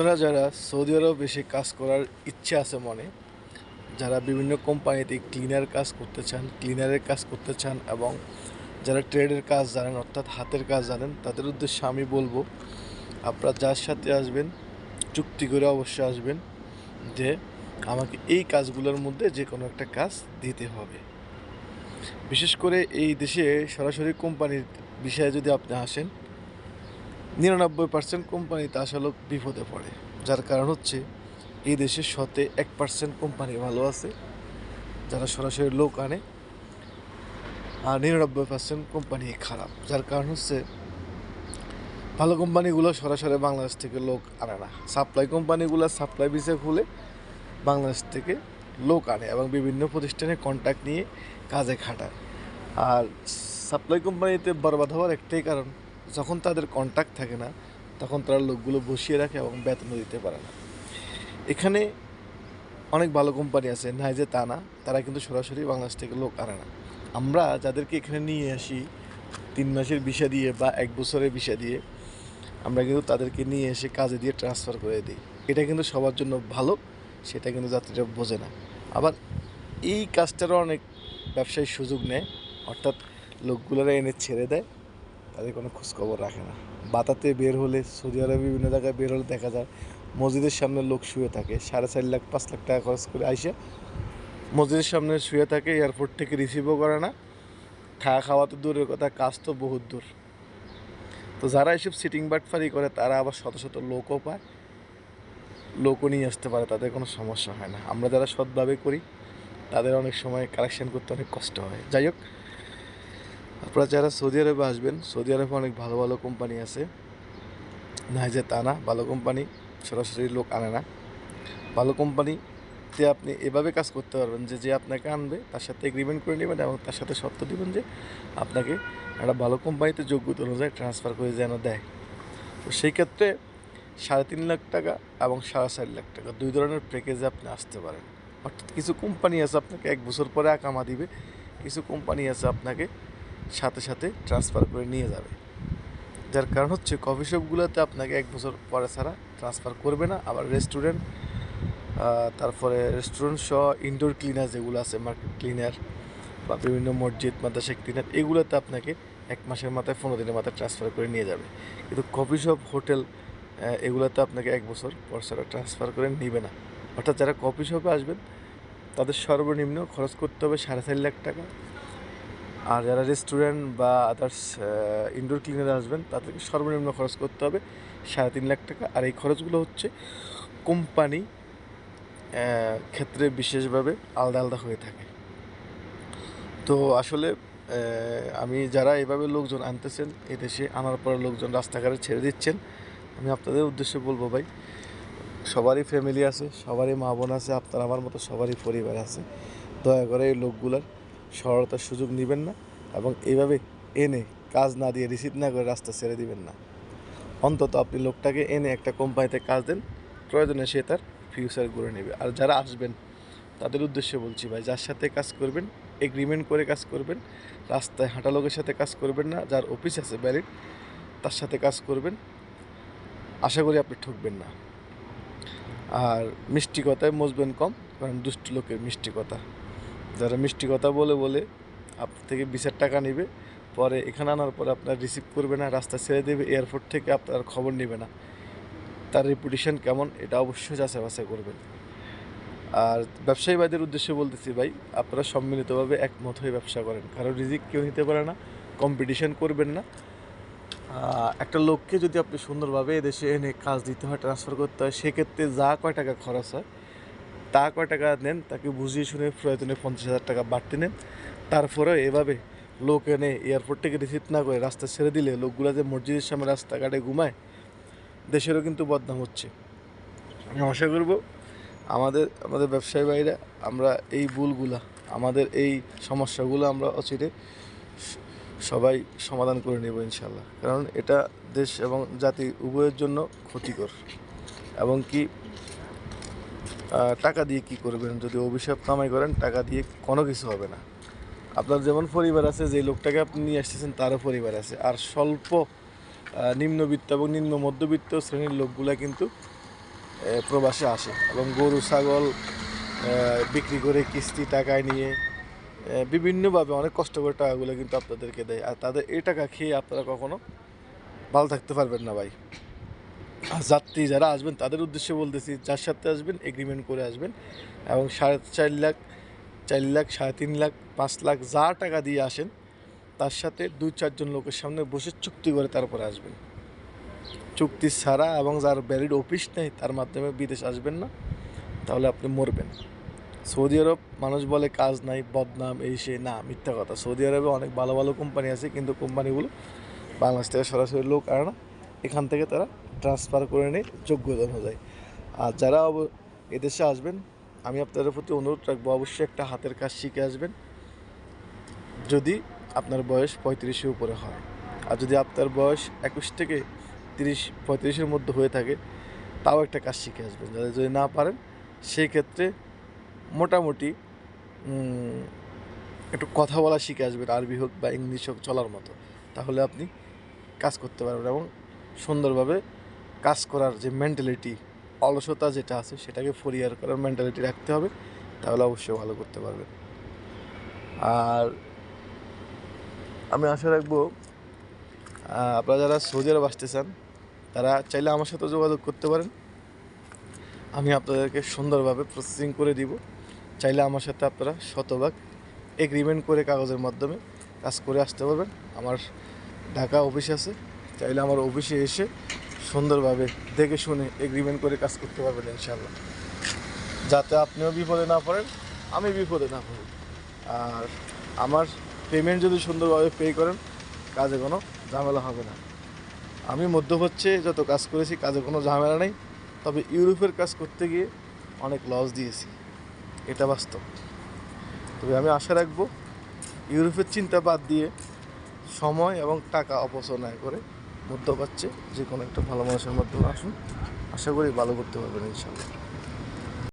আপনারা যারা সৌদি আরব এসে কাজ করার ইচ্ছে আছে মনে, যারা বিভিন্ন কোম্পানিতে ক্লিনার কাজ করতে চান ক্লিনারের কাজ করতে চান এবং যারা ট্রেডের কাজ জানেন অর্থাৎ হাতের কাজ জানেন, তাদের উদ্দেশ্যে আমি বলব, আপনারা যার সাথে আসবেন, চুক্তি করে অবশ্যই আসবেন যে আমাকে এই কাজগুলোর মধ্যে যে কোনো একটা কাজ দিতে হবে। বিশেষ করে এই দেশে সরাসরি কোম্পানির বিষয়ে যদি আপনি আসেন নিরানব্বই পার্সেন্ট কোম্পানিতে আসলে বিপদে পড়ে, যার কারণ হচ্ছে এই দেশে শতে এক পার্সেন্ট কোম্পানি ভালো আছে, যারা সরাসরি লোক আনে, আর নিরানব্বই পার্সেন্ট কোম্পানি খারাপ, যার কারণ হচ্ছে ভালো কোম্পানিগুলো সরাসরি বাংলাদেশ থেকে লোক আনে না। সাপ্লাই কোম্পানিগুলো সাপ্লাই ভিসা খুলে বাংলাদেশ থেকে লোক আনে এবং বিভিন্ন প্রতিষ্ঠানে কন্ট্যাক্ট নিয়ে কাজে খাটায়। আর সাপ্লাই কোম্পানিতে বরবাদ হওয়ার একটাই কারণ যখন তাদের কন্ট্যাক্ট থাকে না, তখন তারা লোকগুলো বসিয়ে রাখে এবং বেতনও দিতে পারে না। এখানে অনেক ভালো কোম্পানি আছে, নাই যে তা না, তারা কিন্তু সরাসরি বাংলাদেশ থেকে লোক আনে না। আমরা যাদেরকে এখানে নিয়ে আসি, তিন মাসের ভিসা দিয়ে বা এক বছরের ভিসা দিয়ে, আমরা কিন্তু তাদেরকে নিয়ে এসে কাজে দিয়ে ট্রান্সফার করে দিই। এটা কিন্তু সবার জন্য ভালো, সেটা কিন্তু যাত্রীরা বোঝে না। আবার এই কাজটারও অনেক ব্যবসায়ী সুযোগ নেয়, অর্থাৎ লোকগুলোরা এনে ছেড়ে দেয় তাদের কোনো খোঁজখবর রাখে না। বাতাতে বের হলে সৌদি আরবে বিভিন্ন জায়গায় বের হলে দেখা যায় মসজিদের সামনে লোক শুয়ে থাকে। সাড়ে চার লাখ, পাঁচ লাখ টাকা খরচ করে আইসা মসজিদের সামনে শুয়ে থাকে, এয়ারপোর্ট থেকে রিসিভও করে না। খাওয়া খাওয়া তো দূরের কথা, কাজ তো বহুত দূর। তো যারা এসব সিটিং বাটফারি করে, তারা আবার শত শত লোকও পায়। লোকও নিয়ে আসতে পারে, তাদের কোনো সমস্যা হয় না। আমরা যারা সৎভাবে করি, তাদের অনেক সময় কালেকশন করতে অনেক কষ্ট হয়। যাই হোক আপনারা যারা সৌদি আরবে আসবেন, সৌদি আরবে অনেক ভালো ভালো কোম্পানি আছে। না যে তা না ভালো কোম্পানি সরাসরি লোক আনে না। ভালো কোম্পানিতে আপনি এভাবে কাজ করতে পারবেন যে যে আপনাকে আনবে, তার সাথে এগ্রিমেন্ট করে নেবেন এবং তার সাথে শর্ত দেবেন যে, আপনাকে একটা ভালো কোম্পানিতে যোগ্যতা অনুযায়ী ট্রান্সফার করে যেন দেয়। তো সেই ক্ষেত্রে সাড়ে তিন লাখ টাকা এবং সাড়ে চার লাখ টাকা, দুই ধরনের প্যাকেজে আপনি আসতে পারেন। অর্থাৎ কিছু কোম্পানি আছে আপনাকে এক বছর পরে আকামা দিবে, কিছু কোম্পানি আছে আপনাকে সাথে সাথে ট্রান্সফার করে নিয়ে যাবে। যার কারণ হচ্ছে কফি শপগুলোতে আপনাকে এক বছর পরে ছাড়া ট্রান্সফার করবে না। আবার রেস্টুরেন্ট তারপরে রেস্টুরেন্ট সহ ইনডোর ক্লিনার যেগুলো আছে মার্কেট ক্লিনার বা বিভিন্ন মসজিদ, মাদ্রাসা ক্লিনার এগুলোতে আপনাকে এক মাসের মাথায়, পনেরো দিনের মাথায় ট্রান্সফার করে নিয়ে যাবে। কিন্তু কফি শপ হোটেল এগুলোতে আপনাকে এক বছর পর ছাড়া ট্রান্সফার করে নিবে না। অর্থাৎ যারা কফি শপে আসবেন, তাদের সর্বনিম্ন খরচ করতে হবে সাড়ে চার লাখ টাকা। আর যারা রেস্টুরেন্ট বা আদার্স ইনডোর ক্লিনারে আসবেন, তাদেরকে সর্বনিম্ন খরচ করতে হবে সাড়ে তিন লাখ টাকা। আর এই খরচগুলো হচ্ছে কোম্পানি ক্ষেত্রে বিশেষভাবে আলাদা আলাদা হয়ে থাকে। তো আসলে আমি যারা এভাবে লোকজন আনতেছেন এই দেশে, আনার পর লোকজন রাস্তাঘাটে ছেড়ে দিচ্ছেন, আমি আপনাদের উদ্দেশ্যে বলব ভাই, সবারই ফ্যামিলি আছে, সবারই মা বোন আছে, আপনার, আমার মতো সবারই পরিবার আছে। দয়া করে এই লোকগুলার সরলতার সুযোগ নেবেন না এবং এইভাবে এনে কাজ না দিয়ে রিসিভ না করে রাস্তা ছেড়ে দিবেন না। অন্তত আপনি লোকটাকে এনে একটা কোম্পানিতে কাজ দেন, প্রয়োজনে সে তার ফিউচার গড়ে নেবে। আর যারা আসবেন, তাদের উদ্দেশ্যে বলছি ভাই, যার সাথে কাজ করবেন এগ্রিমেন্ট করে কাজ করবেন, রাস্তায় হাঁটা লোকের সাথে কাজ করবেন না, যার অফিস আছে ভ্যালিড তার সাথে কাজ করবেন, আশা করি আপনি ঠকবেন না। আর মিষ্টি কথায় মজবেন কম, কারণ দুষ্ট লোকের মিষ্টি কথা। যারা মিষ্টি কথা বলে বলে আপনার থেকে বিশের টাকা নেবে, পরে এখানে আনার পরে আপনার রিসিভ করবে না রাস্তা ছেড়ে দেবে এয়ারপোর্ট থেকে আপনার খবর নেবে না। তার রেপুটেশন কেমন, এটা অবশ্যই যাচাই বাছাই করবেন। আর ব্যবসায়ী ভাইদের উদ্দেশ্যে বলতেছি ভাই, আপনারা সম্মিলিতভাবে একমত হয়ে ব্যবসা করেন। কারণ রিজিক কেউ নিতে পারে না কম্পিটিশন করবেন না। একটা লোককে যদি আপনি সুন্দরভাবে এদেশে এনে কাজ দিতে হয় ট্রান্সফার করতে হয়, সেক্ষেত্রে যা কয় টাকা খরচ হয় তা কয় টাকা নেন, তাকে বুঝিয়ে শুনে প্রয়োজনে পঞ্চাশ হাজার টাকা বাড়তি নেন। তারপরেও এভাবে লোক এনে এয়ারপোর্ট থেকে রিসিভ না করে রাস্তা ছেড়ে দিলে লোকগুলো যে মসজিদের সামনে রাস্তাঘাটে ঘুমায়, দেশেরও কিন্তু বদনাম হচ্ছে। আমি আশা করব আমাদের আমাদের ব্যবসায়ী ভাইরা, আমরা এই ভুলগুলা, আমাদের এই সমস্যাগুলো আমরা অচিরে সবাই সমাধান করে নেব ইনশাল্লাহ কারণ এটা দেশ এবং জাতি উভয়ের জন্য ক্ষতিকর। এবং কি টাকা দিয়ে কি করবেন? যদি অভিশাপ কামাই করেন, টাকা দিয়ে কোনো কিছু হবে না। আপনার যেমন পরিবার আছে যে লোকটাকে আপনি নিয়ে আসতেছেন, তারও পরিবার আছে। আর স্বল্প নিম্নবিত্ত এবং নিম্ন মধ্যবিত্ত শ্রেণির লোকগুলা কিন্তু প্রবাসে আসে এবং গরু, ছাগল বিক্রি করে কিস্তি টাকায় নিয়ে বিভিন্নভাবে অনেক কষ্ট করে টাকাগুলো কিন্তু আপনাদেরকে দেয়। আর তাদের এই টাকা খেয়ে আপনারা কখনো ভালো থাকতে পারবেন না ভাই। যাত্রী যারা আসবেন, তাদের উদ্দেশ্যে বলতেছি, যার সাথে আসবেন এগ্রিমেন্ট করে আসবেন এবং সাড়ে চার লাখ চার লাখ, সাড়ে তিন লাখ, পাঁচ লাখ যা টাকা দিয়ে আসেন, তার সাথে দুই, চারজন লোকের সামনে বসে চুক্তি করে তারপরে আসবেন। চুক্তি ছাড়া এবং যার ভ্যালিড অফিস নেই, তার মাধ্যমে বিদেশ আসবেন না, তাহলে আপনি মরবেন। সৌদি আরব, মানুষ বলে কাজ নাই, বদনাম, এই সে, না, মিথ্যা কথা। সৌদি আরবে অনেক ভালো ভালো কোম্পানি আছে, কিন্তু কোম্পানিগুলো বাংলাদেশ থেকে সরাসরি লোক আনে না। এখান থেকে তারা ট্রান্সফার করে নেয় যোগ্যতা অনুযায়ী। আর যারা এদেশে আসবেন, আমি আপনাদের প্রতি অনুরোধ রাখব, অবশ্যই একটা হাতের কাজ শিখে আসবেন। যদি আপনার বয়স পঁয়ত্রিশের উপরে হয়, আর যদি আপনার বয়স একুশ থেকে তিরিশ, পঁয়ত্রিশের মধ্যে হয়ে থাকে, তাও একটা কাজ শিখে আসবেন। যাদের যদি না পারেন, সেই ক্ষেত্রে মোটামুটি একটু কথা বলা শিখে আসবেন, আরবি হোক বা ইংলিশ হোক, চলার মতো। তাহলে আপনি কাজ করতে পারবেন এবং সুন্দরভাবে কাজ করার যে মেন্টালিটি অলসতা যেটা আছে, সেটাকে ফরিয়ার করার মেন্টালিটি রাখতে হবে, তাহলে অবশ্যই ভালো করতে পারবেন। আর আমি আশা রাখব আপনারা যারা সৌদি আরব আসতে চান, তারা চাইলে আমার সাথে যোগাযোগ করতে পারেন। আমি আপনাদেরকে সুন্দরভাবে প্রসেসিং করে দিব। চাইলে আমার সাথে আপনারা শতভাগ এগ্রিমেন্ট করে কাগজের মাধ্যমে কাজ করে আসতে পারবেন। আমার ঢাকা অফিস আছে। চাইলে আমার অফিসে এসে সুন্দরভাবে দেখে শুনে এগ্রিমেন্ট করে কাজ করতে পারবেন ইনশাল্লাহ যাতে আপনিও বিপদে না পড়েন, আমি বিপদে না পড়ি। আর আমার পেমেন্ট যদি সুন্দরভাবে পে করেন, কাজে কোনো ঝামেলা হবে না। আমি মধ্যপ্রাচ্যে যত কাজ করেছি, কাজে কোনো ঝামেলা নেই। তবে ইউরোপের কাজ করতে গিয়ে অনেক লস দিয়েছি। এটা বাস্তব। তবে আমি আশা রাখব, ইউরোপের চিন্তা বাদ দিয়ে সময় এবং টাকা অপচয় করে মধ্যপ্রাচ্যে যে কোনো একটা ভালো মানুষের মাধ্যমে আসুন। আশা করি ভালো করতে পারবেন ইনশাল্লাহ।